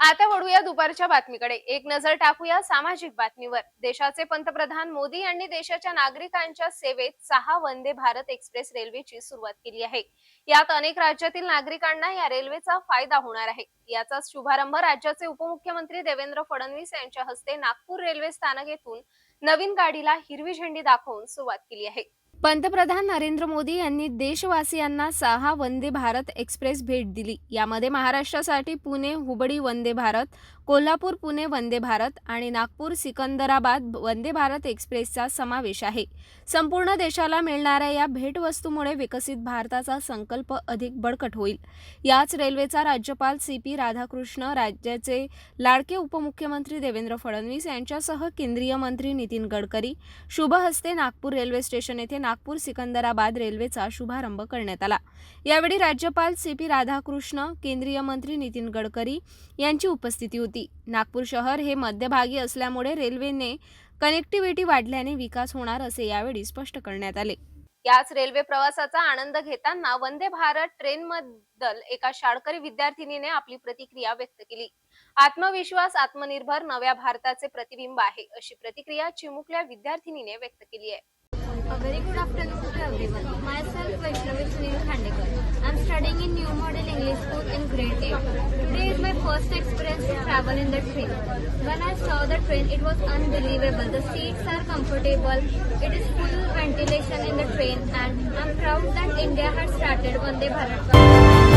आता वळूया दुपारच्या बातमीकडे. एक नजर टाकूया सामाजिक बातमीवर. देशाचे पंतप्रधान मोदी यांनी देशाच्या नागरिकांच्या सेवेत सहा वंदे भारत एक्सप्रेस रेल्वेची सुरुवात केली आहे. यात अनेक राज्यातील नागरिकांना या रेल्वेचा फायदा होणार आहे. याचा शुभारंभ राज्याचे उपमुख्यमंत्री देवेंद्र फडणवीस यांच्या हस्ते नागपूर रेल्वे स्थानक येथून नवीन गाडीला हिरवी झेंडी दाखवून सुरुवात केली आहे. पंतप्रधान नरेंद्र मोदी यांनी देशवासियांना सहा वंदे भारत एक्सप्रेस भेट दिली. यामध्ये महाराष्ट्रासाठी पुणे हुबळी वंदे भारत कोल्हापूर पुणे वंदे भारत आणि नागपूर सिकंदराबाद वंदे भारत एक्सप्रेसचा समावेश आहे. संपूर्ण देशाला मिळणाऱ्या या भेटवस्तूमुळे विकसित भारताचा संकल्प अधिक बळकट होईल. याच रेल्वेचा राज्यपाल सी पी राधाकृष्ण राज्याचे लाडके उपमुख्यमंत्री देवेंद्र फडणवीस यांच्यासह केंद्रीय मंत्री नितीन गडकरी शुभहस्ते नागपूर रेल्वे स्टेशन येथे नागपूर सिकंदराबाद रेल्वेचा शुभारंभ करण्यात आला. यावेळी राज्यपाल सी पी राधाकृष्ण केंद्रीय मंत्री नितीन गडकरी यांची उपस्थिती होती. नागपूर शहर हे मध्यभागी असल्यामुळे रेल्वेने कनेक्टिव्हिटी वाढल्याने विकास होणार असे यावेळी स्पष्ट करण्यात आले. याच रेल्वे प्रवासाचा आनंद घेताना वंदे भारत ट्रेनबद्दल एका शाळकरी विद्यार्थिनीने आपली प्रतिक्रिया व्यक्त केली. आत्मविश्वास आत्मनिर्भर नव्या भारताचे प्रतिबिंब आहे अशी प्रतिक्रिया चिमुकल्या विद्यार्थिनीने व्यक्त केली आहे. A very good afternoon to everyone. Myself Vaishnavi Sunil Khandekar. I'm studying in New Model English School in grade 8. Today is my first experience to travel in the train. When I saw the train, it was unbelievable. The seats are comfortable. It is full ventilation in the train and I'm proud that India had started Vande Bharat.